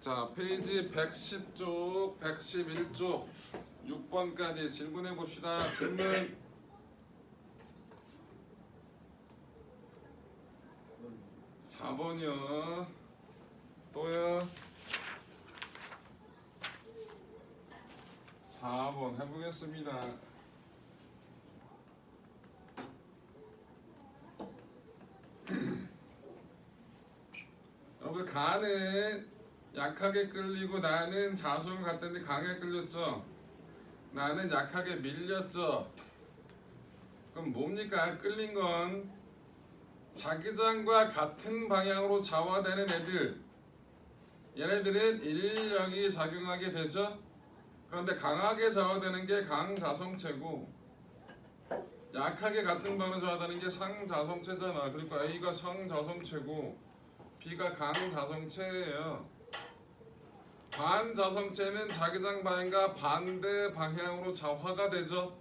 자 페이지 110쪽 111쪽 6번까지 질문해 봅시다. 질문. 사번이요. 또요. 4번 해보겠습니다. 여러분 가는 약하게 끌리고 나는 자수를 갔더니 강하게 끌렸죠. 나는 약하게 밀렸죠. 그럼 뭡니까? 끌린 건 자기장과 같은 방향으로 좌화되는 애들. 얘네들은 인력이 작용하게 되죠. 그런데 강하게 좌화되는 게 강자성체고 약하게 같은 방향으로 좌화되는 게 상자성체잖아. 그러니까 A가 상자성체고 B가 강자성체예요. 반자성체는 자기장 방향과 반대 방향으로 좌화가 되죠.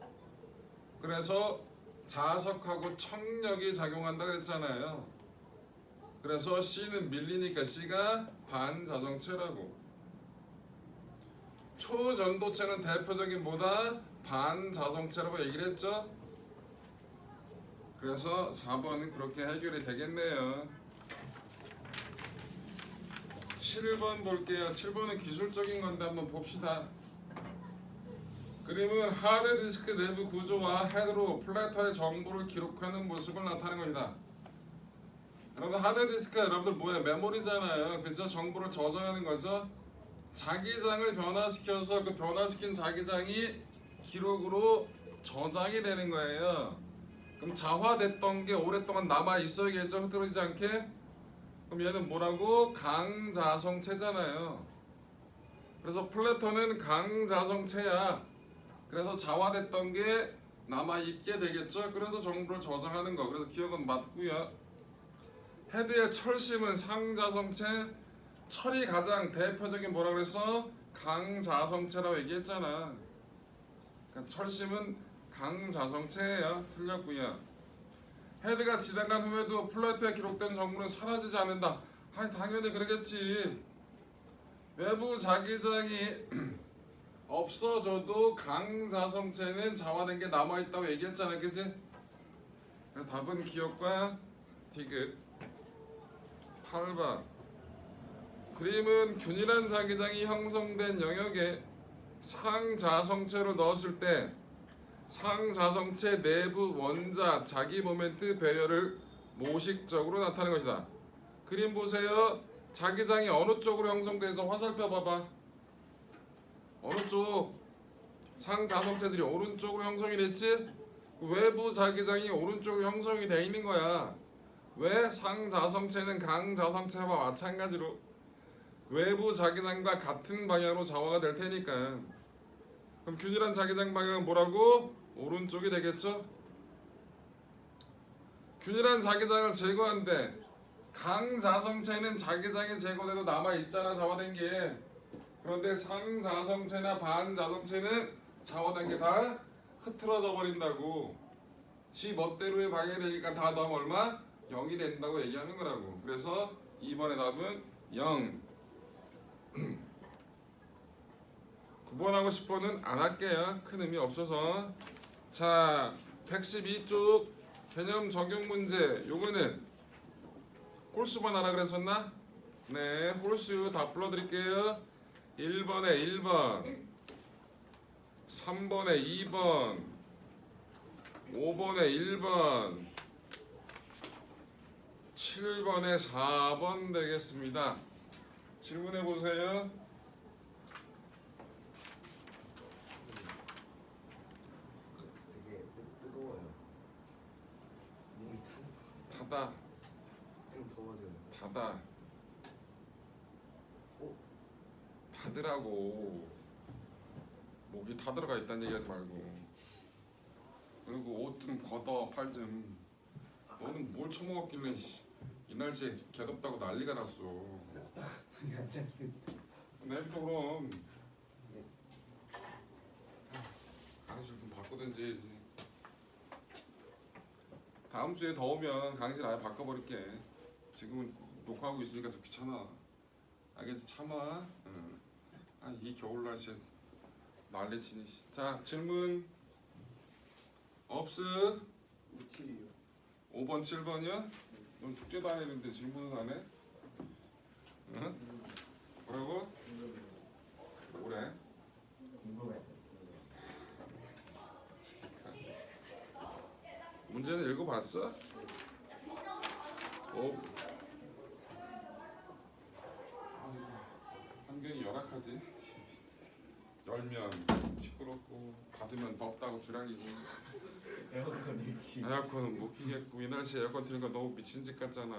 그래서 자석하고 청력이 작용한다 그랬잖아요. 그래서 C는 밀리니까 C가 반자성체라고. 초전도체는 대표적인 뭐다? 반자성체라고 얘기를 했죠. 그래서 4번은 그렇게 해결이 되겠네요. 7번 볼게요. 7번은 기술적인 건데 한번 봅시다. 그림은 하드 디스크 내부 구조와 헤드로 플래터의 정보를 기록하는 모습을 나타내는 것이다. 여러분 하드 디스크가 여러분들 뭐예요? 메모리잖아요. 그죠? 정보를 저장하는 거죠. 자기장을 변화시켜서 그 변화시킨 자기장이 기록으로 저장이 되는 거예요. 그럼 자화됐던 게 오랫동안 남아 있어야겠죠? 흐트러지지 않게. 그럼 얘는 뭐라고? 강자성체잖아요. 그래서 플래터는 강자성체야. 그래서 자화됐던 게 남아 있게 되겠죠. 그래서 정보를 저장하는 거. 그래서 기억은 맞고요. 헤드의 철심은 상자성체. 철이 가장 대표적인 뭐라 그랬어? 강자성체라고 얘기했잖아. 그러니까 철심은 강자성체예요. 틀렸고요. 헤드가 지나간 후에도 플래트에 기록된 정보는 사라지지 않는다. 아니 당연히 그러겠지. 외부 자기장이 없어져도 강자성체는 자화된 게 남아 있다고 얘기했잖아, 그지? 답은 기억과 디귿. 8번. 그림은 균일한 자기장이 형성된 영역에 상자성체로 넣었을 때 상자성체 내부 원자 자기 모멘트 배열을 모식적으로 나타내는 것이다. 그림 보세요. 자기장이 어느 쪽으로 형성돼서 화살표 봐봐. 어느 쪽? 상자성체들이 오른쪽으로 형성이 됐지? 외부 자기장이 오른쪽으로 형성이 돼 있는 거야. 왜? 상자성체는 강자성체와 마찬가지로 외부 자기장과 같은 방향으로 좌화가 될 테니까. 그럼 균일한 자기장 방향은 뭐라고? 오른쪽이 되겠죠? 균일한 자기장을 제거한데 강자성체는 자기장이 제거돼도 남아 있잖아 좌화된 게. 그런데 상자성체나 반자성체는 좌화된 게 다 흐트러져 버린다고. 지 멋대로의 방향이 되니까 다 더하면 얼마? 0이 된다고 얘기하는 거라고. 그래서 2번의 답은 0 9번하고 10번은 안 할게요. 큰 의미 없어서 자 112쪽 개념 적용 문제. 요거는 홀수만 하라 그랬었나? 네 홀수 다 불러 드릴게요. 1번에 1번 3번에 2번 5번에 1번 7번에 4번 되겠습니다. 질문해 보세요 되게 뜨, 뜨거워요. 몸이 탄, 닫아 좀 더워져요. 닫아. 어? 닫으라고. 목이 다 들어가 있다는 얘기하지 말고. 그리고 옷 좀 걷어 팔좀. 너는 뭘 처먹었길래 씨, 이 날씨에 개덥다고 난리가 났어. 내일도 그럼. 강의실 좀 바꾸든지 해야지 다음 주에 더우면 강의실 아예 바꿔버릴게 지금은 녹화하고 있으니까 좀 귀찮아 알겠지? 참아. 응. 아 이 겨울 날씨에 난리치니. 자 질문 없어. 우칠이요. 5번 7번이야? 넌 축제도 안 했는데 질문은 안 해? 응? 뭐라고? 뭐래? 궁금해. 문제는 읽어봤어? 어. 환경이 열악하지. 열면 시끄럽고 받으면 덥다고 주량이고 에어컨 이렇게. 에어컨은 못 키겠고 이 날씨에 에어컨 트니까 너무 미친 짓 같잖아.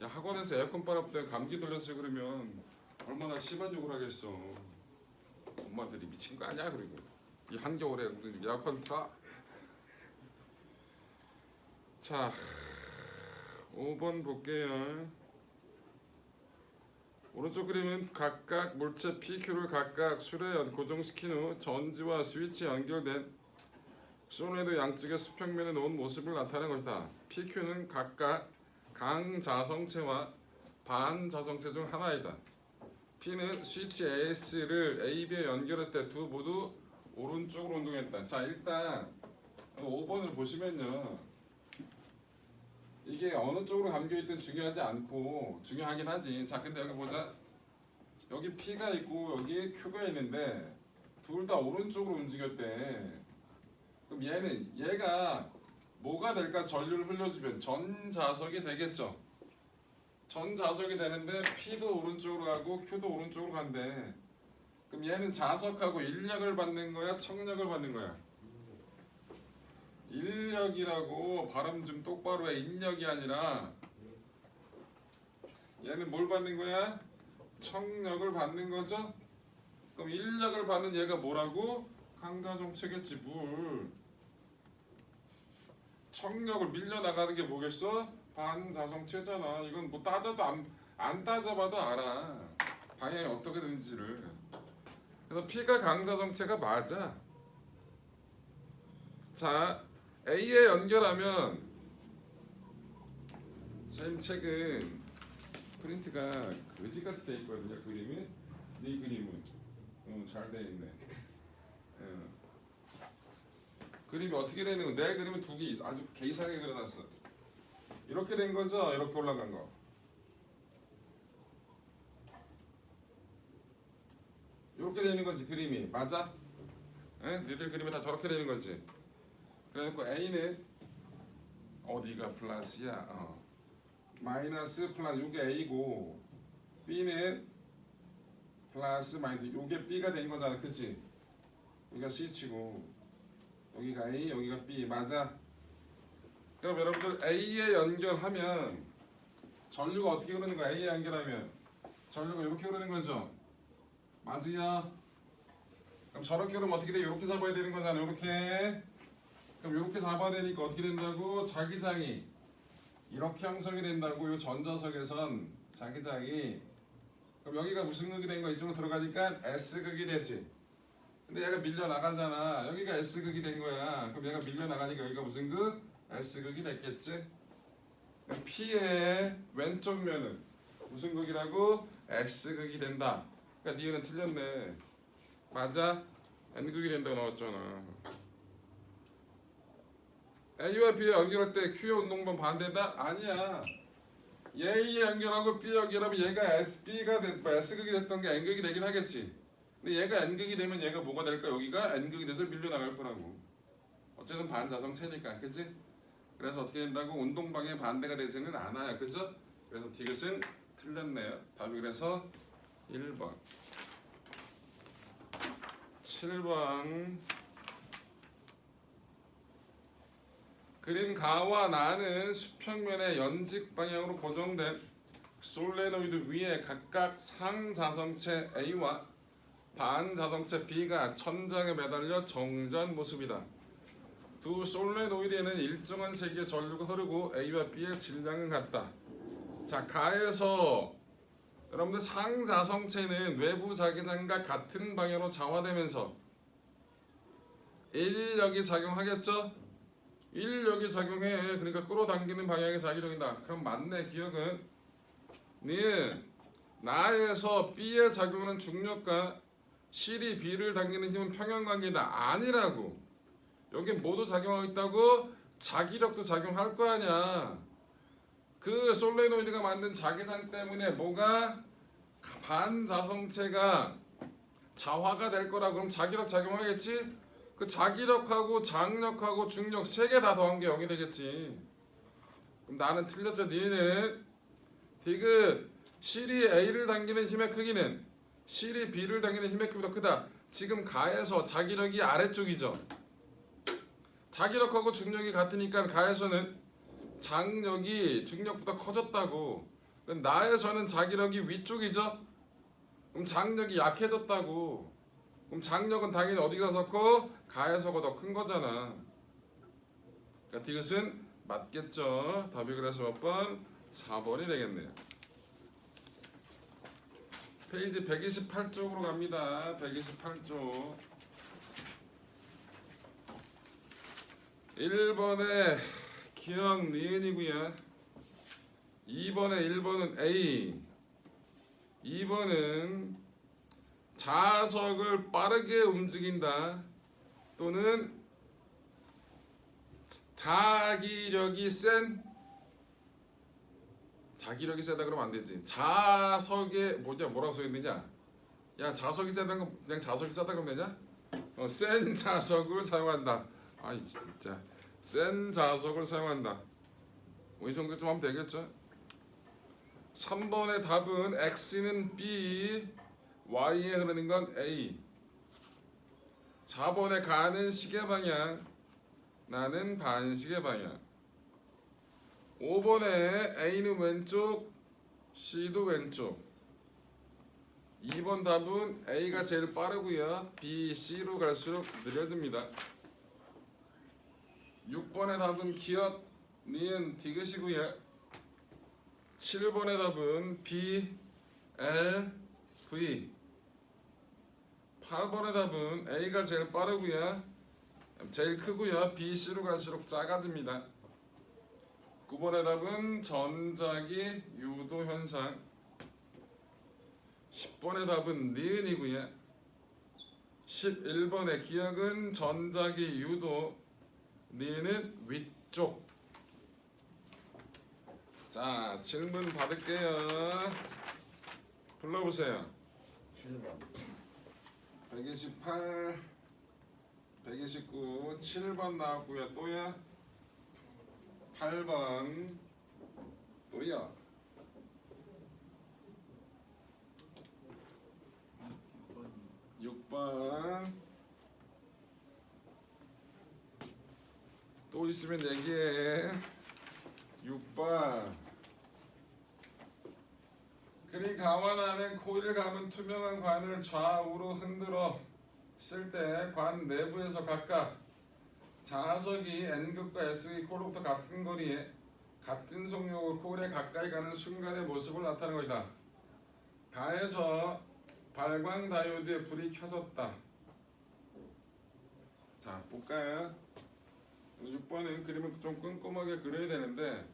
야 학원에서 에어컨 바람 때문에 감기 들렸어 그러면 얼마나 심한 욕을 하겠어. 엄마들이 미친 거 아니야 그리고 이 한겨울에 무슨 에어컨 틀어? 자 5번 볼게요. 오른쪽 그림은 각각 물체 PQ를 각각 연- 고정시킨 후 전지와 스위치 연결된 소노이드 양쪽의 수평면에 놓은 모습을 나타내는 것이다. PQ는 각각 강자성체와 반자성체 중 하나이다. P는 스위치 AS를 AB에 연결할 때 두 모두 오른쪽으로 운동했다. 자 일단 5번을 보시면요. 이게 어느 쪽으로 감겨있든 중요하지 않고 중요하긴 하지. 자 근데 여기 보자. 여기 P가 있고 여기 Q가 있는데 둘 다 오른쪽으로 움직였대. 그럼 얘는 얘가 뭐가 될까 전류를 흘려주면 전자석이 되겠죠. 전자석이 되는데 P도 오른쪽으로 가고 Q도 오른쪽으로 간대. 그럼 얘는 자석하고 인력을 받는 거야, 청력을 받는 거야? 인력이라고 발음 좀 똑바로 해. 인력이 아니라 얘는 뭘 받는 거야? 청력을 받는 거죠? 그럼 인력을 받는 얘가 뭐라고? 강자 정체겠지 물. 청력을 밀려 나가는 게 뭐겠어? 반자성체잖아. 이건 뭐 따져도 안, 안 따져봐도 알아. 방향이 어떻게 되는지를. 그래서 P가 강자성체가 맞아. 자, A에 연결하면 선생님 책은 프린트가 거지같이 돼 있거든요. 그림이. 네 그림은 어, 잘돼 있네. 예. 그림이 어떻게 되는 거? 내 그림은 두개 있어. 아주 개이상하게 그려놨어. 이렇게 된 거죠? 이렇게 올라간 거. 이렇게 되는 거지 그림이 맞아? 에? 니들 그림이 다 저렇게 되는 거지. 그래놓고 A는 어디가 플러스야? 어. 마이너스 플러스 요게 A고 B는 플러스 마이너스 요게 B가 된 거잖아, 그치? 여기가 C치고 여기가 A, 여기가 B 맞아? 그럼 여러분들 A에 연결하면 전류가 어떻게 흐르는 거야? A에 연결하면 전류가 이렇게 흐르는 거죠? 맞으야? 그럼 저렇게 흐르면 어떻게 돼? 이렇게 잡아야 되는 거잖아, 이렇게 그럼 이렇게 잡아야 되니까 어떻게 된다고? 자기장이 이렇게 형성이 된다고 이 전자석에선 자기장이 그럼 여기가 무슨 극이 된 거 이쪽으로 들어가니까 S 극이 되지. 근데 얘가 밀려 나가잖아. 여기가 S 극이 된 거야. 그럼 얘가 밀려 나가니까 여기가 무슨 극? S 극이 됐겠지. P의 왼쪽 면은 무슨 극이라고? X 극이 된다. 그러니까 니은은 틀렸네. 맞아? N 극이 된다고 나왔잖아. A와 B에 연결할 때 Q의 운동번 반대다? 아니야. A에 연결하고 B 연결하면 얘가 SB가 됐, 뭐 S극이 됐던 게 N극이 되긴 하겠지. 근데 얘가 N극이 되면 얘가 뭐가 될까? 여기가 N극이 돼서 밀려 나갈 거라고. 어쨌든 반자성체니까, 그치? 그래서 어떻게 된다고? 운동방에 반대가 되지는 않아요, 그죠? 그래서 디귿은 틀렸네요. 답이 그래서 1번. 7번. 그림 가와 나는 수평면의 연직 방향으로 고정된 솔레노이드 위에 각각 상자성체 A와 반자성체 B가 천장에 매달려 정전 모습이다. 두 솔레노이드에는 일정한 세기의 전류가 흐르고 A와 B의 질량은 같다. 자, 가에서 여러분들 상자성체는 외부 자기장과 같은 방향으로 좌화되면서 인력이 작용하겠죠? 인력이 작용해. 그러니까 끌어당기는 방향의 자기력이다. 그럼 맞네. 기억은? 니은 나에서 B에 작용하는 중력과 C이 B를 당기는 힘은 평형관계다. 아니라고. 여기 모두 작용하고 있다고 자기력도 작용할 거 아니야. 그 솔레노이드가 만든 자기장 때문에 뭐가? 반자성체가 자화가 될 거라 그럼 자기력 작용하겠지 그 자기력하고 장력하고 중력 세 개 다 더한 게 0이 되겠지 그럼 나는 틀렸죠 니는 디귿 C이 A를 당기는 힘의 크기는 C이 B를 당기는 힘의 크기보다 크다. 지금 가에서 자기력이 아래쪽이죠. 자기력하고 중력이 같으니까 가에서는 장력이 중력보다 커졌다고. 나에서는 자기력이 위쪽이죠. 그럼 장력이 약해졌다고. 그럼 장력은 당연히 어디가 섰고 가에서가 더큰 거잖아. 그러니까 디귿은 맞겠죠. 답이 그래서 몇 번? 4번이 되겠네요. 페이지 128쪽으로 갑니다. 128쪽. 1번에 기억 니은이고요. 2번에 1번은 A. 2번은 자석을 빠르게 움직인다. 또는 자기력이 센 자기력이 세다 그러면 안 되지. 자석에 뭐냐 뭐라고 써 있느냐? 야 자석이 세다는 거 그냥 자석이 세다 그러면 되냐? 어, 센 자석을 사용한다. 아이 진짜 센 자석을 사용한다. 뭐이 정도 좀 하면 되겠죠? 3번의 답은 x는 b, y에 흐르는 건 a. 4번에 가는 시계 방향, 나는 반시계 방향. 5번에 A는 왼쪽, C도 왼쪽. 2번 답은 A가 제일 빠르고요. B, C로 갈수록 느려집니다. 6번의 답은 기억, 니은, 디귿이고요. 7번의 답은 B, L, V. 8번의 답은 A가 제일 빠르고요. 제일 크고요. B, C로 갈수록 작아집니다. 9번의 답은 전자기 유도 현상 10번의 답은 니은이고요 11번의 기억은 전자기 유도 니은은 위쪽 자 질문 받을게요 불러보세요 7번 128 129 7번 나왔고요. 또요 8번 또요 6번. 또 있으면 얘기해. 6번 그리 감안하는 코일을 감은 투명한 관을 좌우로 흔들어 쓸 때 관 내부에서 각각 자석이 N극과 S극이 코로부터 같은 거리에 같은 속력으로 코일에 가까이 가는 순간의 모습을 나타내는 것이다. 가에서 발광 다이오드의 불이 켜졌다. 자, 볼까요? 6번은 그림을 좀 꼼꼼하게 그려야 되는데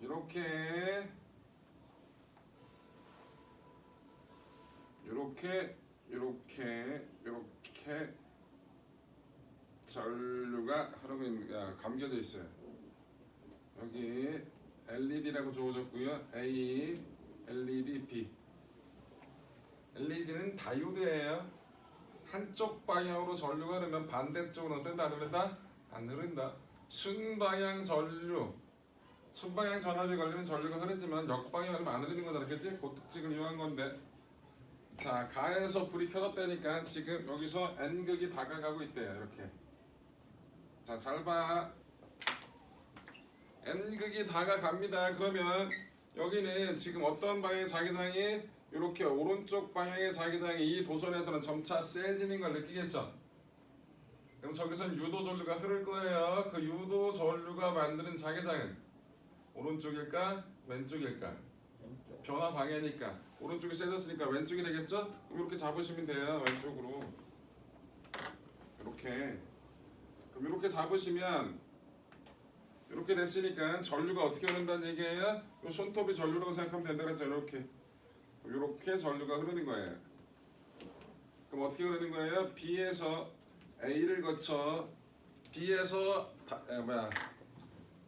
이렇게 이렇게 이렇게 이렇게 전류가 아, 감겨져 있어요. 여기 LED라고 주어졌고요. A, LED, B. LED는 다이오드예요. 한쪽 방향으로 전류가 흐르면 반대쪽으로 흐른다 안 흐른다? 안 흐른다. 순방향 전류. 순방향 전압이 걸리면 전류가 흐르지만 역방향 걸리면 안 흐르는 거잖아. 그치? 그 특징을 이용한 건데. 자, 가에서 불이 켜졌다니까 지금 여기서 N극이 다가가고 있대요. 이렇게. 자, 잘 봐. N극이 다가갑니다. 그러면 여기는 지금 어떤 방향의 자기장이 이렇게 오른쪽 방향의 자기장이 이 도선에서는 점차 세지는 걸 느끼겠죠? 그럼 저기선 유도 전류가 흐를 거예요. 그 유도 전류가 만드는 자기장은 오른쪽일까? 왼쪽일까? 변화 방해니까 오른쪽이 세졌으니까 왼쪽이 되겠죠? 그럼 이렇게 잡으시면 돼요. 왼쪽으로 이렇게 그럼 이렇게 잡으시면 이렇게 됐으니까 전류가 어떻게 흐른다는 얘기예요? 요 손톱이 전류라고 생각하면 된다 그랬죠. 이렇게 이렇게 전류가 흐르는 거예요. 그럼 어떻게 흐르는 거예요? B에서 A를 거쳐 B에서 다, 에, 뭐야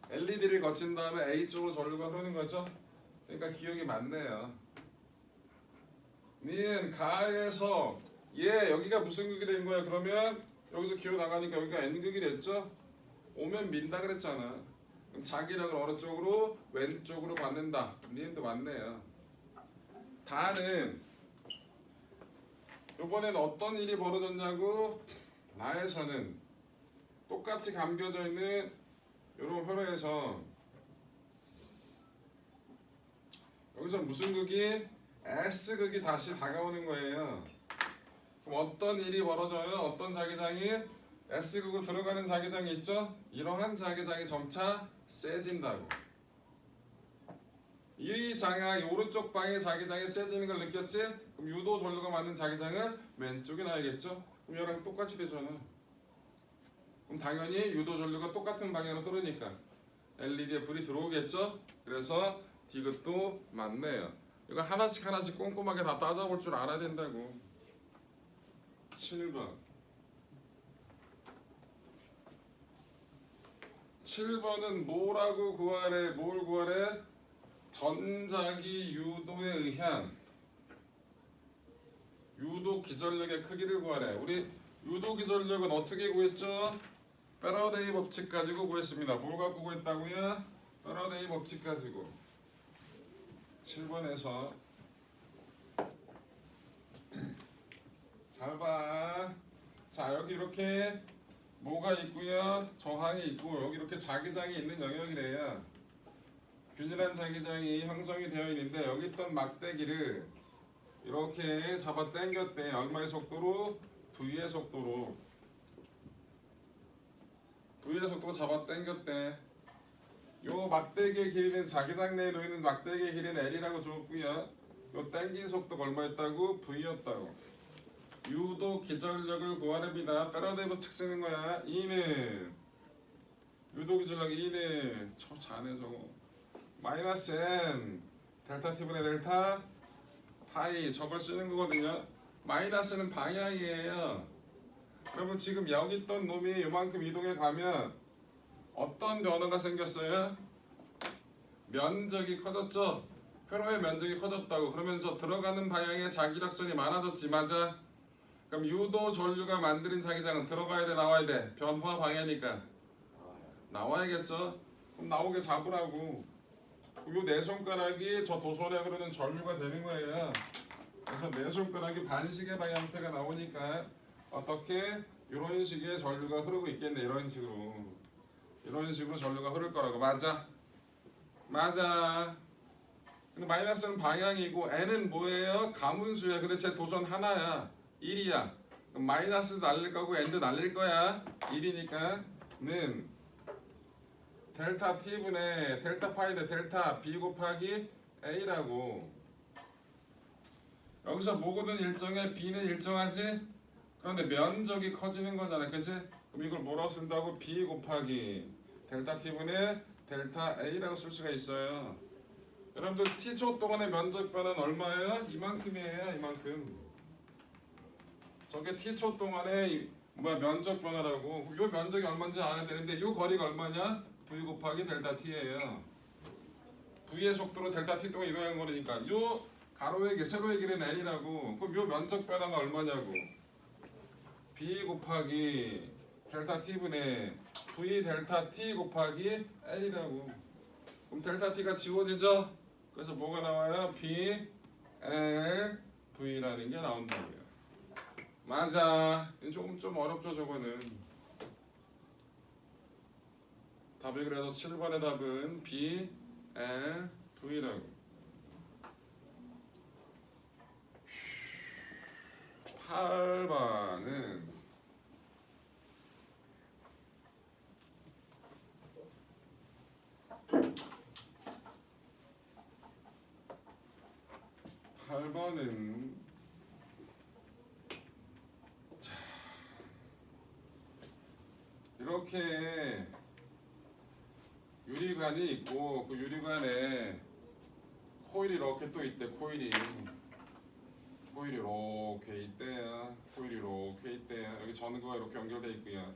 LED를 거친 다음에 A 쪽으로 전류가 흐르는 거죠. 그러니까 기억이 맞네요. 닌 가에서 얘 여기가 무슨 극이 된 거야? 그러면 여기서 기어 나가니까 여기가 N극이 됐죠? 오면 민다 그랬잖아. 그럼 자기력을 어느 쪽으로 왼쪽으로 받는다. 니은도 맞네요. 다는 이번엔 어떤 일이 벌어졌냐고 나에서는 똑같이 감겨져 있는 이런 혈액에서 여기서 무슨 극이 S극이 다시 다가오는 거예요. 그럼 어떤 일이 벌어져요? 어떤 자기장이 S극으로 들어가는 자기장이 있죠? 이러한 자기장이 점차 세진다고. 이 장이 오른쪽 방의 자기장이 세지는 걸 느꼈지? 그럼 유도 전류가 맞는 자기장은 왼쪽에 나야겠죠? 그럼 얘랑 똑같이 되잖아. 그럼 당연히 유도 전류가 똑같은 방향으로 흐르니까 LED에 불이 들어오겠죠? 그래서 디귿도 맞네요. 이거 하나씩 하나씩 꼼꼼하게 다 따져볼 줄 알아야 된다고. 7번 7번은 뭐라고 구하래? 뭘 구하래? 전자기 유도에 의한 유도 기전력의 크기를 구하래. 우리 유도 기전력은 어떻게 구했죠? 패러데이 법칙 가지고 구했습니다. 뭘 갖고 구했다고요? 패러데이 법칙 가지고 7번에서 잘 봐. 자 여기 이렇게 뭐가 있고요? 저항이 있고 여기 이렇게 자기장이 있는 영역이래요. 균일한 자기장이 형성이 되어 있는데 여기 있던 막대기를 이렇게 잡아 당겼대. 얼마의 속도로? V의 속도로. V의 속도로 잡아 당겼대. 요 막대기의 길이는 자기장 내에 놓이는 막대기의 길이는 L이라고 줬고요. 요 당긴 속도가 얼마였다고? V였다고. 유도 기전력을 구하랍니다. 패러데이 법칙 쓰는 거야. E는 유도 기전력 E는 저 자네 저거 마이너스 n 델타 t분의 델타 파이 저걸 쓰는 거거든요. 마이너스는 방향이에요. 여러분 지금 여기 있던 놈이 이만큼 이동해 가면 어떤 변화가 생겼어요? 면적이 커졌죠. 회로의 면적이 커졌다고 그러면서 들어가는 방향에 자기력선이 많아졌지 맞아? 그럼 유도 전류가 만드는 자기장은 들어가야 돼 나와야 돼 변화 방향이니까 나와야겠죠. 그럼 나오게 잡으라고. 요네 손가락이 저 흐르는 전류가 되는 거예요. 그래서 네 손가락이 반시계 방향 형태가 나오니까 어떻게 이런 식의 전류가 흐르고 있겠네 이런 식으로 이런 식으로 전류가 흐를 거라고. 맞아. 맞아. 근데 마이너스는 방향이고 n은 뭐예요? 가문수야. 근데 제 도선 하나야. 1이야. 그럼 마이너스도 날릴 거고 n도 날릴 거야. 1이니까 는 델타 t분의 델타 파이는 델타 b 곱하기 a라고. 여기서 뭐거든 일정해 b는 일정하지? 그런데 면적이 커지는 거잖아. 그치? 그럼 이걸 뭐라고 쓴다고? B 곱하기 델타 t분의 델타 a라고 쓸 수가 있어요. 여러분들 t초 동안의 면적 변화는 얼마예요? 이만큼이에요 이만큼. 저게 t초 동안의 이- 뭐야 면적 변화라고. 요 면적이 얼마인지 알아야 되는데 요 거리가 얼마냐? v 곱하기 델타 t예요. V의 속도로 델타 t 동안 이동하는 거니까 요 가로의 길, 세로의 길은 n이라고. 그럼 요 면적 변화가 얼마냐고? B 곱하기 델타 t분의 v 델타 t 곱하기 n이라고. 그럼 델타 t가 지워지죠? 그래서 뭐가 나와요? b l v라는 게 나온다고요. 맞아. 조금 좀 어렵죠 저거는. 답이 그래서 7번의 답은 b l v라고. 8번은 팔번은 이렇게 유리관이 있고 그 유리관에 코일이 이렇게 또 있대 코일이. 코일이 이렇게 있대요 코일이 이렇게 있대요 여기 전구가 이렇게 연결돼 있고요.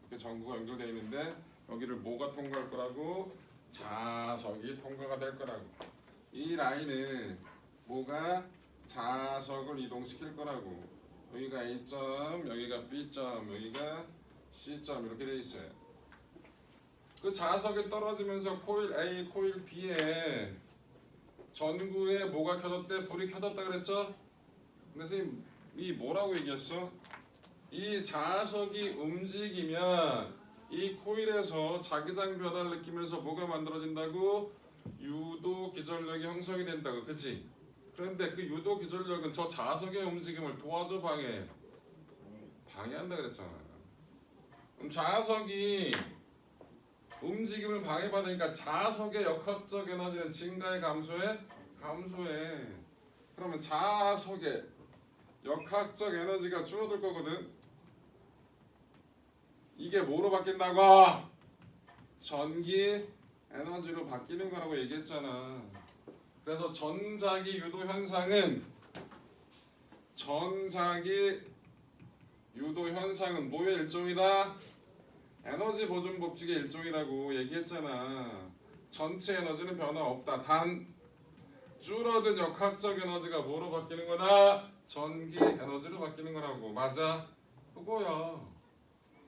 이렇게 전구가 연결돼 있는데 여기를 뭐가 통과할 거라고 자석이 통과가 될 거라고 이 라인은 뭐가 자석을 이동시킬 거라고 여기가 A점 여기가 B점 여기가 C점 이렇게 돼 있어요 그 자석이 떨어지면서 코일 A, 코일 B에 전구에 뭐가 켜졌대? 불이 켜졌다 그랬죠? 근데 선생님 이 뭐라고 얘기했어? 이 자석이 움직이면 이 코일에서 자기장 변화를 느끼면서 뭐가 만들어진다고? 유도 기전력이 형성이 된다고 그치? 그런데 그 유도 기전력은 저 자석의 움직임을 도와줘 방해 방해한다 그랬잖아 그럼 자석이 움직임을 방해받으니까 자석의 역학적 에너지는 증가해 감소해? 감소해. 그러면 자석의 역학적 에너지가 줄어들 거거든. 이게 뭐로 바뀐다고? 전기 에너지로 바뀌는 거라고 얘기했잖아. 그래서 전자기 유도 현상은 전자기 유도 현상은 뭐의 일종이다? 에너지 보존 법칙의 일종이라고 얘기했잖아. 전체 에너지는 변화 없다. 단 줄어든 역학적 에너지가 뭐로 바뀌는 거다? 전기 에너지로 바뀌는 거라고. 맞아? 그거야.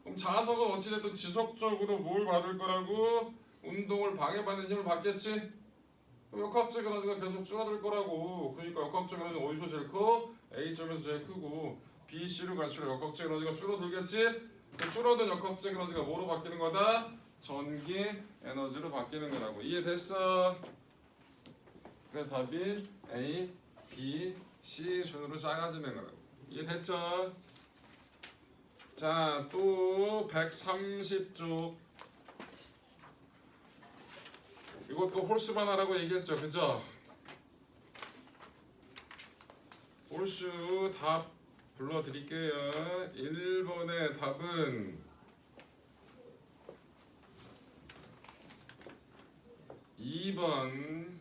그럼 자석은 어찌됐든 지속적으로 뭘 받을 거라고? 운동을 방해받는 힘을 받겠지? 그럼 역학적 에너지가 계속 줄어들 거라고. 그러니까 역학적 에너지는 어디서 제일 커? A점에서 제일 크고 B, C로 갈수록 역학적 에너지가 줄어들겠지? 그 줄어든 역학적 에너지가 뭐로 바뀌는 거다? 전기 에너지로 바뀌는 거라고 이해됐어? 그래서 답이 A, B, C 순으로 작아지는 거라고 이해됐죠? 자, 또 130쪽 이것도 홀수 반화라고 얘기했죠, 그죠? 홀수 답 불러드릴게요. 1번의 답은 2번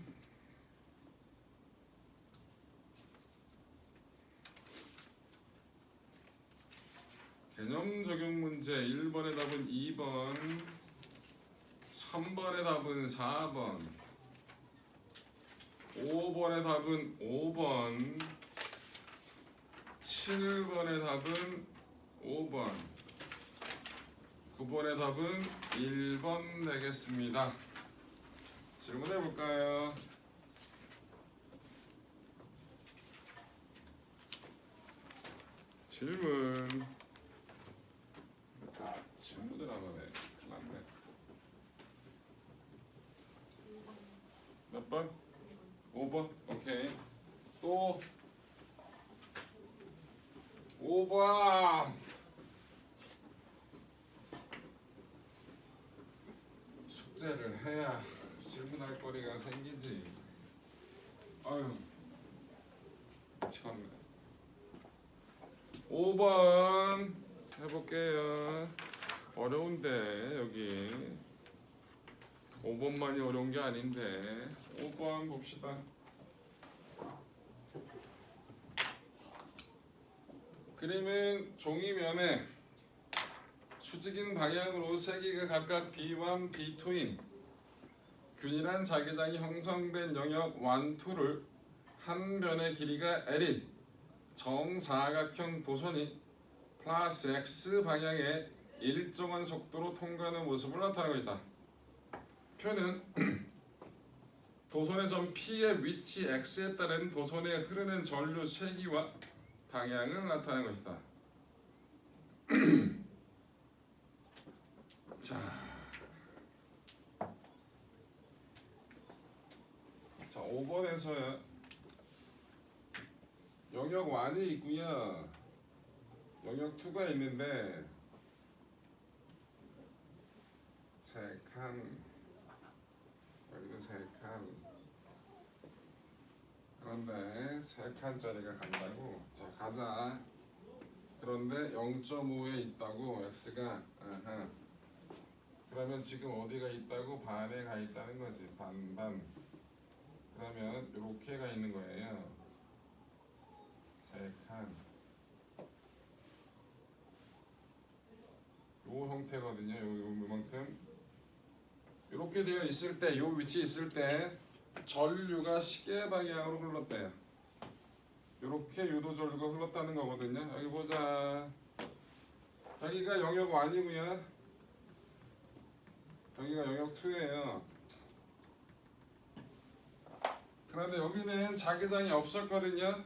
개념 적용 문제 1번의 답은 2번 3번의 답은 4번 5번의 답은 5번 7번의 답은 5번 9번의 답은 1번 되겠습니다 질문해 볼까요? 질문 6번? 5번? 오케이. 또 5번. 숙제를 해야 질문할 거리가 생기지. 아유. 참네. 5번 해볼게요. 어려운데 여기. 5번만이 어려운 게 아닌데 5번 봅시다 그림은 종이면에 수직인 방향으로 세 개가 각각 B1, B2인 균일한 자기장이 형성된 영역 1, 2를 한 변의 길이가 L인 정사각형 도선이 플러스 X 방향의 일정한 속도로 통과하는 모습을 나타내고 있다. 표는 도선의 점 P의 위치 X에 따른 도선의 흐르는 전류 세기와 방향을 나타낸 것이다. 자, 자 5번에서 영역 1이 있고요. 영역 2가 있는데 색한 3칸. 그런데 3칸짜리가 간다고? 자 가자. 그런데 0.5에 있다고 x가 아하. 그러면 지금 어디가 있다고? 반에 가 있다는 거지 반반. 그러면 이렇게 가 있는 거예요. 3칸. 요 형태거든요 요, 요만큼. 이렇게 되어 있을 때요 위치에 있을 때 전류가 시계 방향으로 흘렀대요 이렇게 유도 전류가 흘렀다는 거거든요 여기 보자 여기가 영역 1이고요 여기가 영역 2예요. 그런데 여기는 자기장이 없었거든요.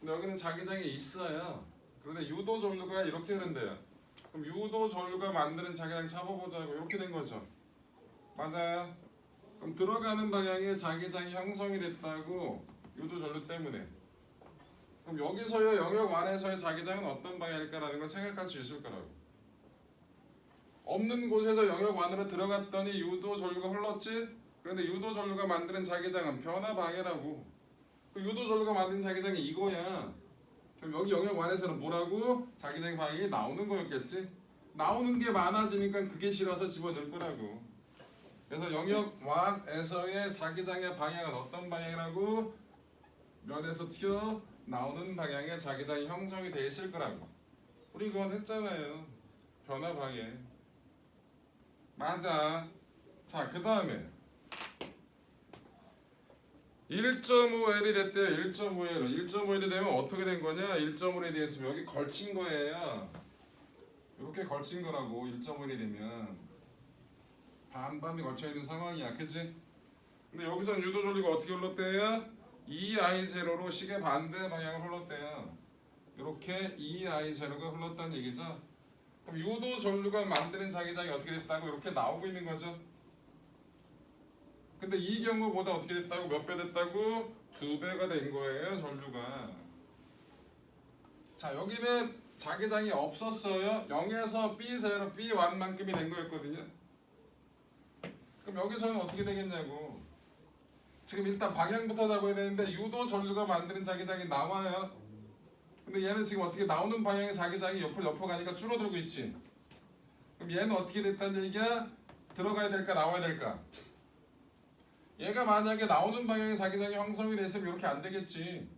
근데 여기는 자기장이 있어요. 그런데 유도 전류가 이렇게 흐른대요. 그럼 유도 전류가 만드는 자기장 잡아보자고 이렇게 된 거죠. 맞아요. 그럼 들어가는 방향에 자기장이 형성이 됐다고 유도 전류 때문에. 그럼 여기서의 영역 안에서의 자기장은 어떤 방향일까라는 걸 생각할 수 있을 거라고. 없는 곳에서 영역 안으로 들어갔더니 유도 전류가 흘렀지. 그런데 유도 전류가 만드는 자기장은 변화 방해라고. 그 유도 전류가 만드는 자기장이 이거야. 그럼 여기 영역 안에서는 뭐라고? 자기장 방향이 나오는 거였겠지. 나오는 게 많아지니까 그게 싫어서 집어넣을 거라고. 그래서 영역 완에서의 자기장의 방향은 어떤 방향이라고? 면에서 튀어 나오는 방향의 자기장이 형성이 돼 있을 거라고. 우리 그건 했잖아요. 변화 방해. 맞아. 자, 그 다음에 1.5L이 됐대요. 1.5L. 1.5L이 되면 어떻게 된 거냐? 1.5L이 됐으면 여기 걸친 거예요. 이렇게 걸친 거라고 1.5L이 되면 반반이 걸쳐 있는 상황이야. 그치? 근데 여기선 유도 전류가 어떻게 흘렀대요? 2I0로 시계 반대 방향으로 흘렀대요. 이렇게 2I0가 흘렀다는 얘기죠. 그럼 유도 전류가 만드는 자기장이 어떻게 됐다고 이렇게 나오고 있는 거죠. 근데 이 경우보다 어떻게 됐다고 몇 배 됐다고 두 배가 된 거예요 전류가. 자 여기는 자기장이 없었어요. 0에서 B0, B1만큼이 된 거였거든요. 그럼 여기서는 어떻게 되겠냐고. 지금 일단 방향부터 잡아야 되는데 유도 전류가 만드는 자기장이 나와요. 근데 얘는 지금 어떻게 나오는 방향의 자기장이 옆으로 옆으로 가니까 줄어들고 있지. 그럼 얘는 어떻게 됐다는 얘기야? 들어가야 될까 나와야 될까? 얘가 만약에 나오는 방향의 자기장이 형성이 됐으면 이렇게 안 되겠지.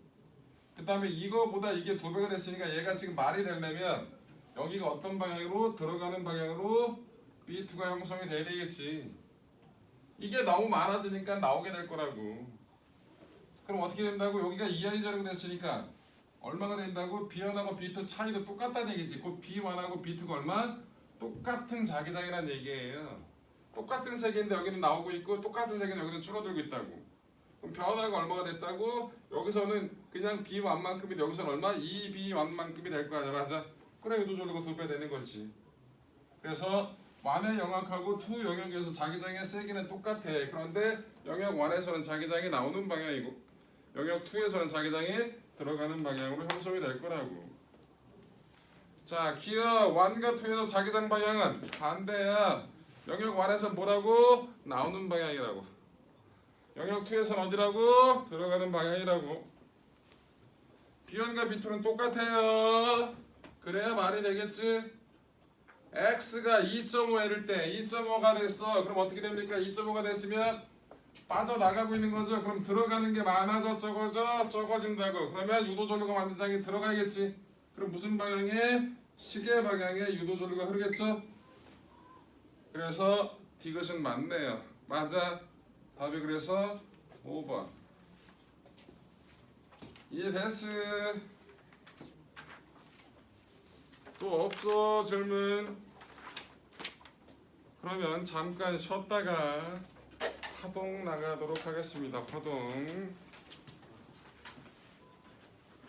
그 다음에 이거보다 이게 두 배가 됐으니까 얘가 지금 말이 되려면 여기가 어떤 방향으로 들어가는 방향으로 B2가 형성이 돼야 되겠지. 이게 너무 많아지니까 나오게 될 거라고. 그럼 어떻게 된다고? 여기가 2i 자료가 됐으니까 얼마가 된다고? B1하고 B2 차이도 똑같다는 얘기지. 그 B1하고 B2가 얼마? 똑같은 자기장이라는 얘기예요. 똑같은 색인데 여기는 나오고 있고 똑같은 색인데 여기는 줄어들고 있다고. 그럼 변화가 얼마가 됐다고? 여기서는 그냥 B1만큼이 여기서는 얼마? 2B1만큼이 될 거 아니야. 맞아? 그래 유도 전류가 두배 되는 거지. 그래서 1의 영역하고 2 영역에서 자기장의 세기는 똑같아. 그런데 영역 1에서는 자기장이 나오는 방향이고 영역 2에서는 자기장이 들어가는 방향으로 형성이 될 거라고. 자, 기어 1과 2에서 자기장 방향은 반대야. 영역 1에서 뭐라고? 나오는 방향이라고. 영역 2에서는 어디라고? 들어가는 방향이라고. B1과 B2는 똑같아요. 그래야 말이 되겠지? X가 2.5L일 때 2.5가 됐어. 그럼 어떻게 됩니까? 2.5가 됐으면 빠져나가고 있는 거죠. 그럼 들어가는 게 많아져 적어져 적어진다고. 그러면 유도 전류가 만든 장이 들어가야겠지. 그럼 무슨 방향에 시계 방향에 유도 전류가 흐르겠죠. 그래서 디귿은 맞네요. 맞아. 답이 그래서 5번. 이해됐어. 또 없어 질문. 그러면 잠깐 쉬었다가 파동 나가도록 하겠습니다. 파동.